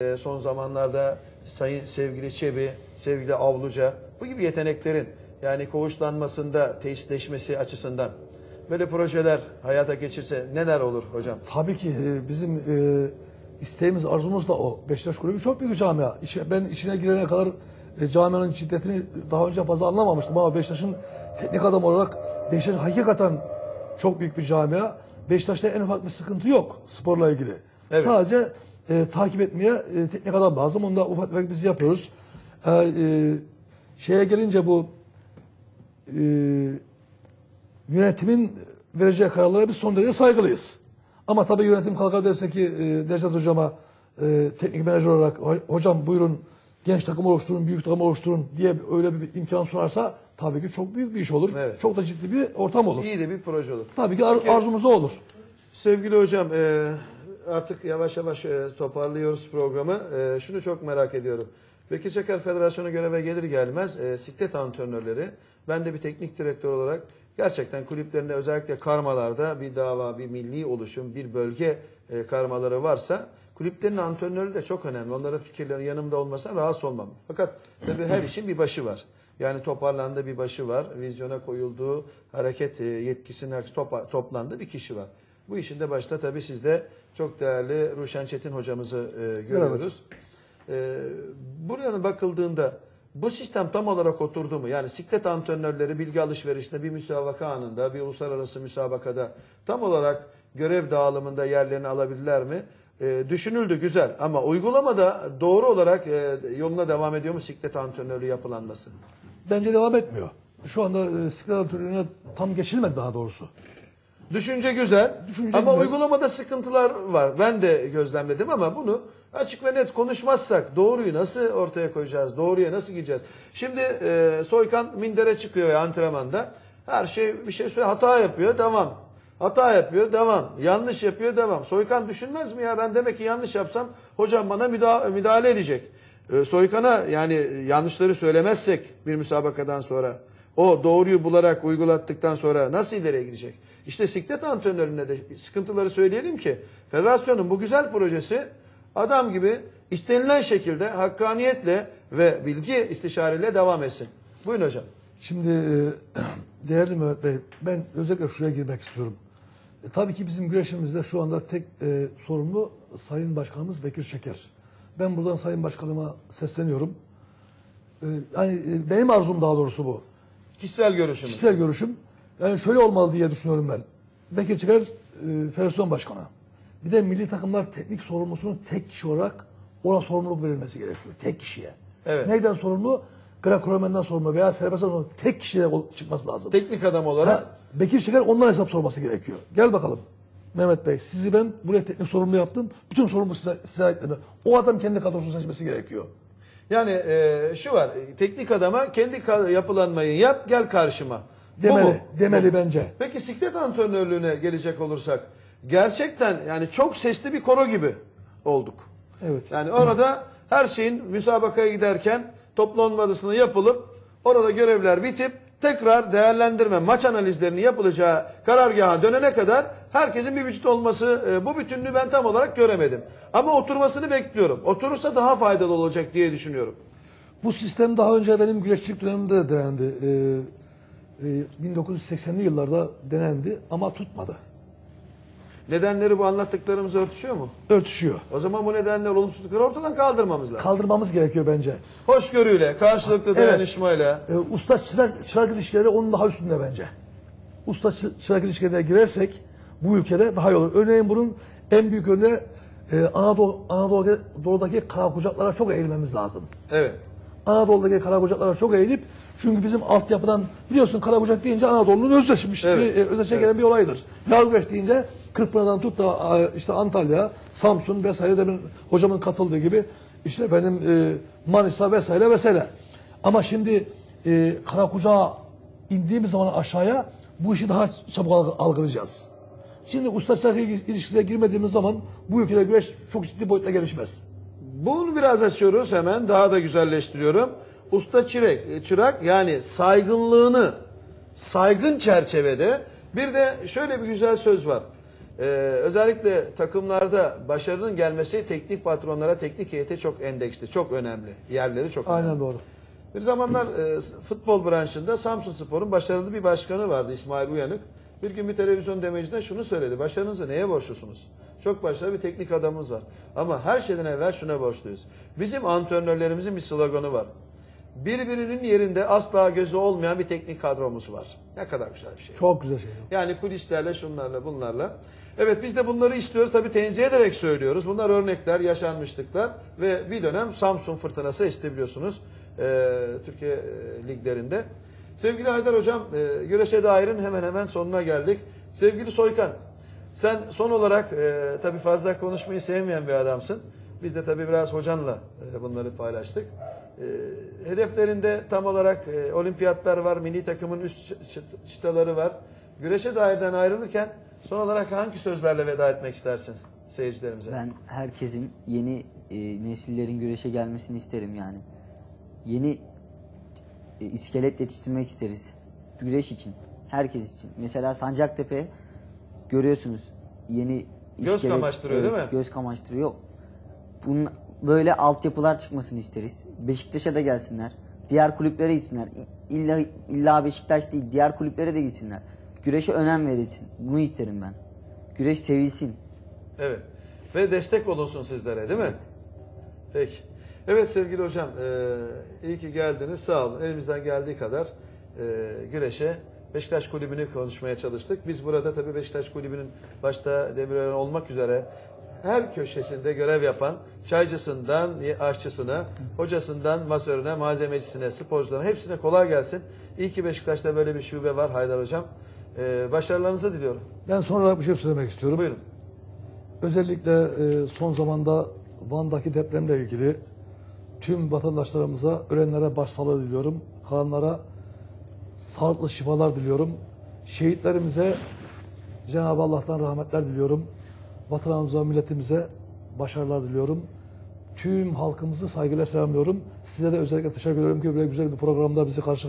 e, son zamanlarda Sayın Sevgili Çebi, sevgili Avluca bu gibi yeteneklerin yani koğuşlanmasında tesisleşmesi açısından böyle projeler hayata geçirse neler olur hocam? Tabii ki e, bizim e, isteğimiz, arzumuz da o. Beşiktaş Kulübü çok büyük camia. Ben içine girene kadar e, camianın şiddetini daha önce fazla anlamamıştım ama Beşiktaş'ın teknik adam olarak Beşiktaş hakikaten çok büyük bir camia. Beşiktaş'ta en ufak bir sıkıntı yok sporla ilgili. Evet. Sadece e, takip etmeye e, teknik adam lazım. Onu da ufak tefek biz yapıyoruz. E, e, şeye gelince bu e, yönetimin vereceği kararlara biz son derece saygılıyız. Ama tabii yönetim kalkar derse ki e, Necdet Hocam'a e, teknik menajer olarak "Ho- hocam buyurun genç takım oluşturun, büyük takım oluşturun diye öyle bir imkan sunarsa tabii ki çok büyük bir iş olur. Evet. Çok da ciddi bir ortam olur. İyi de bir proje olur. Tabii ki ar- arzumuz da olur. Sevgili hocam e, artık yavaş yavaş e, toparlıyoruz programı. E, şunu çok merak ediyorum. Bekir Çakar Federasyonu göreve gelir gelmez e, siklet antrenörleri ben de bir teknik direktör olarak gerçekten kulüplerinde özellikle karmalarda bir dava, bir milli oluşum, bir bölge e, karmaları varsa kulüplerin antrenörü de çok önemli. Onların fikirlerinin yanımda olmasa rahatsız olmam. Fakat tabii her işin bir başı var. Yani toparlandı bir başı var. Vizyona koyulduğu hareket e, yetkisine topa- toplandı bir kişi var. Bu işin de başta tabii sizde çok değerli Ruşen Çetin hocamızı e, görüyoruz. E, buradan bakıldığında bu sistem tam olarak oturdu mu? Yani siklet antrenörleri bilgi alışverişinde bir müsabaka anında, bir uluslararası müsabakada tam olarak görev dağılımında yerlerini alabildiler mi? E, düşünüldü güzel ama uygulamada doğru olarak e, yoluna devam ediyor mu siklet antrenörlüğü yapılanması? Bence devam etmiyor. Şu anda e, siklet antrenörlüğüne tam geçilmedi daha doğrusu. Düşünce güzel Düşünce ama güzel. uygulamada sıkıntılar var. Ben de gözlemledim ama bunu açık ve net konuşmazsak doğruyu nasıl ortaya koyacağız? Doğruya nasıl gideceğiz? Şimdi e, Soykan mindere çıkıyor ya antrenmanda. Her şey bir şey söylüyor. Hata yapıyor devam. Hata yapıyor devam. Yanlış yapıyor devam. Soykan düşünmez mi ya ben demek ki yanlış yapsam hocam bana müda- müdahale edecek. E, Soykan'a yani yanlışları söylemezsek bir müsabakadan sonra o doğruyu bularak uygulattıktan sonra nasıl ileriye gidecek? İşte siklet antrenörüne de sıkıntıları söyleyelim ki federasyonun bu güzel projesi adam gibi istenilen şekilde hakkaniyetle ve bilgi istişareyle devam etsin. Buyurun hocam. Şimdi e, değerli Mehmet Bey, ben özellikle şuraya girmek istiyorum. E, tabii ki bizim güreşimizde şu anda tek e, sorumlu Sayın Başkanımız Bekir Şeker. Ben buradan Sayın Başkanıma sesleniyorum. E, yani e, benim arzum daha doğrusu bu. Kişisel görüşümüz. Kişisel görüşüm. Yani şöyle olmalı diye düşünüyorum ben. Bekir Şeker e, Federasyon Başkanı. Bir de milli takımlar teknik sorumlusunun tek kişi olarak ona sorumluluk verilmesi gerekiyor. Tek kişiye. Evet. Neyden sorumlu? Greco-Romen'den sorumlu veya serbestten sorumlu. Tek kişiye çıkması lazım. Teknik adam olarak Ha, Bekir Şeker ondan hesap sorması gerekiyor. Gel bakalım. Mehmet Bey sizi ben buraya teknik sorumlu yaptım. Bütün sorumluluk size, size ait. O adam kendi kadrosunu seçmesi gerekiyor. Yani e, şu var teknik adama kendi yapılanmayı yap gel karşıma. Bu Demeli, mu? demeli bence. Peki siklet antrenörlüğüne gelecek olursak gerçekten yani çok sesli bir koro gibi olduk. Evet. Yani orada her şeyin müsabakaya giderken toplanmasını yapılıp orada görevler bitip tekrar değerlendirme maç analizlerinin yapılacağı karargaha dönene kadar herkesin bir vücut olması e, bu bütünlüğü ben tam olarak göremedim. Ama oturmasını bekliyorum. Oturursa daha faydalı olacak diye düşünüyorum. Bu sistem daha önce benim güreşçilik dönemimde de denendi. Ee, e, 1980'li yıllarda denendi ama tutmadı. Nedenleri bu anlattıklarımız örtüşüyor mu? Örtüşüyor. O zaman bu nedenler olumsuzlukları ortadan kaldırmamız lazım. Kaldırmamız gerekiyor bence. Hoşgörüyle, karşılıklı Evet. dayanışmayla. Ee, usta çırak, çırak ilişkileri onun daha üstünde bence. Usta çı- çırak ilişkilerine girersek bu ülkede daha iyi olur. Örneğin bunun en büyük örneği e, Anadolu, Anadolu'daki kara kucaklara çok eğilmemiz lazım. Evet. Anadolu'daki kara kucaklara çok eğilip çünkü bizim altyapıdan biliyorsun kara kucak deyince Anadolu'nun özdeşmiş Evet. bir, e, özdeşe gelen bir olaydır. Yargıç deyince Kırkpınar'dan tut da işte Antalya, Samsun vesaire demin hocamın katıldığı gibi işte benim e, Manisa vesaire vesaire. Ama şimdi e, kara kucağa indiğimiz zaman aşağıya bu işi daha çabuk alg- algılayacağız. Şimdi usta ilişkisine girmediğimiz zaman bu ülkede güreş çok ciddi boyutla gelişmez. Bunu biraz açıyoruz hemen daha da güzelleştiriyorum. Usta çirek, çırak yani saygınlığını saygın çerçevede bir de şöyle bir güzel söz var. Ee, özellikle takımlarda başarının gelmesi teknik patronlara, teknik heyete çok endeksli, çok önemli. Yerleri çok önemli. Aynen doğru. Bir zamanlar e, futbol branşında Samsun Spor'un başarılı bir başkanı vardı İsmail Uyanık. Bir gün bir televizyon demecinde şunu söyledi. Başarınızı neye borçlusunuz? Çok başarılı bir teknik adamımız var. Ama her şeyden evvel şuna borçluyuz. Bizim antrenörlerimizin bir sloganı var. Birbirinin yerinde asla gözü olmayan bir teknik kadromuz var. Ne kadar güzel bir şey. Çok güzel şey. Yani kulislerle şunlarla bunlarla. Evet biz de bunları istiyoruz. Tabii tenzih ederek söylüyoruz. Bunlar örnekler, yaşanmışlıklar ve bir dönem Samsun fırtınası esti biliyorsunuz e, Türkiye liglerinde. Sevgili Haydar Hocam, e, güreşe dairin hemen hemen sonuna geldik. Sevgili Soykan, sen son olarak e, tabii fazla konuşmayı sevmeyen bir adamsın. Biz de tabii biraz hocanla e, bunları paylaştık. E, hedeflerinde tam olarak e, olimpiyatlar var, milli takımın üst çı- çı- çıtaları var. Güreşe dairden ayrılırken son olarak hangi sözlerle veda etmek istersin seyircilerimize? Ben herkesin yeni e, nesillerin güreşe gelmesini isterim yani. Yeni e, iskelet yetiştirmek isteriz. Güreş için. Herkes için. Mesela Sancaktepe görüyorsunuz yeni Göz kamaştırıyor, değil mi? Göz kamaştırıyor. Bunun böyle altyapılar çıkmasını isteriz. Beşiktaş'a da gelsinler. Diğer kulüplere gitsinler. İlla, illa Beşiktaş değil, diğer kulüplere de gitsinler. Güreşe önem verilsin. Bunu isterim ben. Güreş sevilsin. Evet. Ve destek olunsun sizlere değil mi? Peki. Evet sevgili hocam, e, iyi ki geldiniz. Sağ olun. Elimizden geldiği kadar e, güreşe Beşiktaş Kulübü'nü konuşmaya çalıştık. Biz burada tabii Beşiktaş Kulübü'nün başta Demirören olmak üzere her köşesinde görev yapan çaycısından aşçısına, hocasından masörüne, malzemecisine, sporcularına hepsine kolay gelsin. İyi ki Beşiktaş'ta böyle bir şube var Haydar Hocam. E, başarılarınızı diliyorum. Ben son olarak bir şey söylemek istiyorum. Buyurun. Özellikle e, son zamanda Van'daki depremle ilgili tüm vatandaşlarımıza, ölenlere başsağlığı diliyorum. Kalanlara sağlıklı şifalar diliyorum. Şehitlerimize Cenab-ı Allah'tan rahmetler diliyorum. Vatanımıza, milletimize başarılar diliyorum. Tüm halkımızı saygıyla selamlıyorum. Size de özellikle teşekkür ederim ki böyle güzel bir programda bizi karşı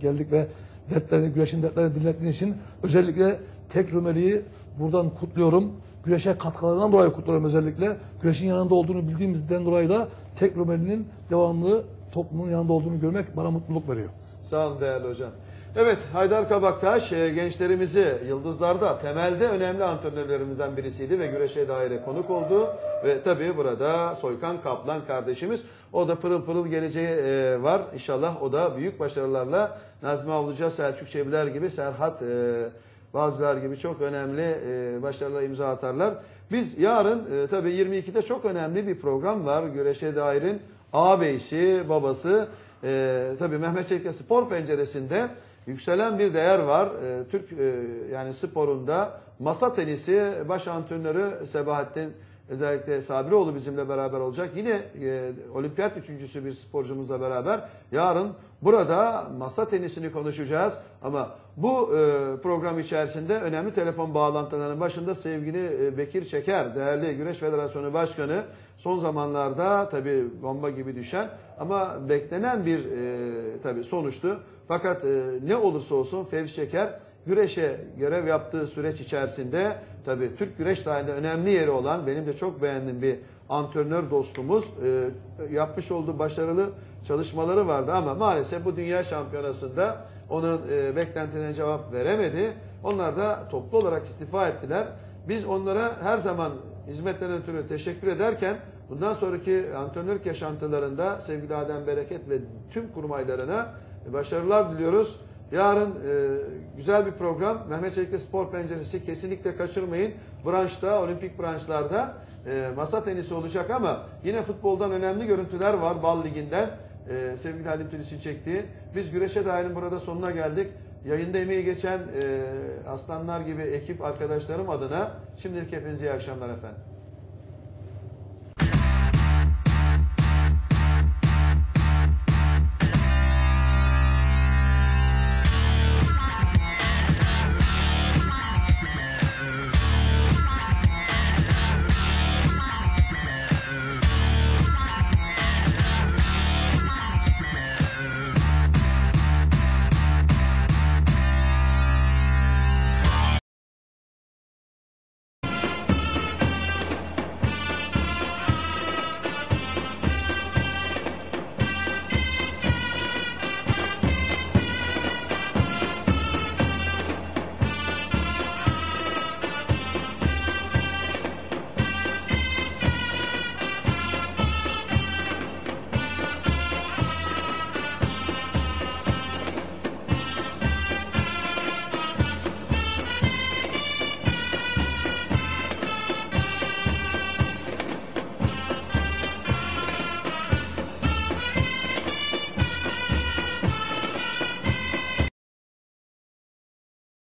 geldik ve dertlerini, güreşin dertlerini dinlettiğin için özellikle tek Rumeli'yi buradan kutluyorum. Güreşe katkılarından dolayı kutluyorum özellikle. Güreşin yanında olduğunu bildiğimizden dolayı da tek Rumeli'nin devamlı toplumun yanında olduğunu görmek bana mutluluk veriyor. Sağ olun değerli hocam. Evet Haydar Kabaktaş e, gençlerimizi yıldızlarda temelde önemli antrenörlerimizden birisiydi ve güreşe dair konuk oldu. Ve tabii burada Soykan Kaplan kardeşimiz o da pırıl pırıl geleceği e, var. İnşallah o da büyük başarılarla Nazmi Avluca, Selçuk Çebiler gibi Serhat e, Bazılar gibi çok önemli e, başarılar imza atarlar. Biz yarın tabii 22'de çok önemli bir program var. Güreşe dairin ağabeysi, babası e, tabii Mehmet Çelik'e spor penceresinde yükselen bir değer var. E, Türk e, yani sporunda masa tenisi baş antrenörü Sebahattin özellikle Sabriroğlu bizimle beraber olacak. Yine e, olimpiyat üçüncüsü bir sporcumuzla beraber yarın burada masa tenisini konuşacağız. Ama bu e, program içerisinde önemli telefon bağlantılarının başında sevgili e, Bekir Çeker, değerli Güreş Federasyonu Başkanı son zamanlarda tabii bomba gibi düşen ama beklenen bir e, tabii sonuçtu. Fakat e, ne olursa olsun Fevzi Çeker güreşe görev yaptığı süreç içerisinde tabii Türk güreş tarihinde önemli yeri olan benim de çok beğendiğim bir antrenör dostumuz e, yapmış olduğu başarılı çalışmaları vardı ama maalesef bu dünya şampiyonasında onun e, beklentilerine cevap veremedi. Onlar da toplu olarak istifa ettiler. Biz onlara her zaman hizmetlerinden ötürü teşekkür ederken bundan sonraki antrenörlük yaşantılarında sevgili Adem Bereket ve tüm kurmaylarına başarılar diliyoruz. Yarın e, güzel bir program. Mehmet Çelik'te Spor Penceresi kesinlikle kaçırmayın. Branşta, olimpik branşlarda e, masa tenisi olacak ama yine futboldan önemli görüntüler var Bal Ligi'nden. E, sevgili Halim Tülis'in çektiği. Biz güreşe dairin burada sonuna geldik. Yayında emeği geçen e, aslanlar gibi ekip arkadaşlarım adına şimdilik hepinize iyi akşamlar efendim.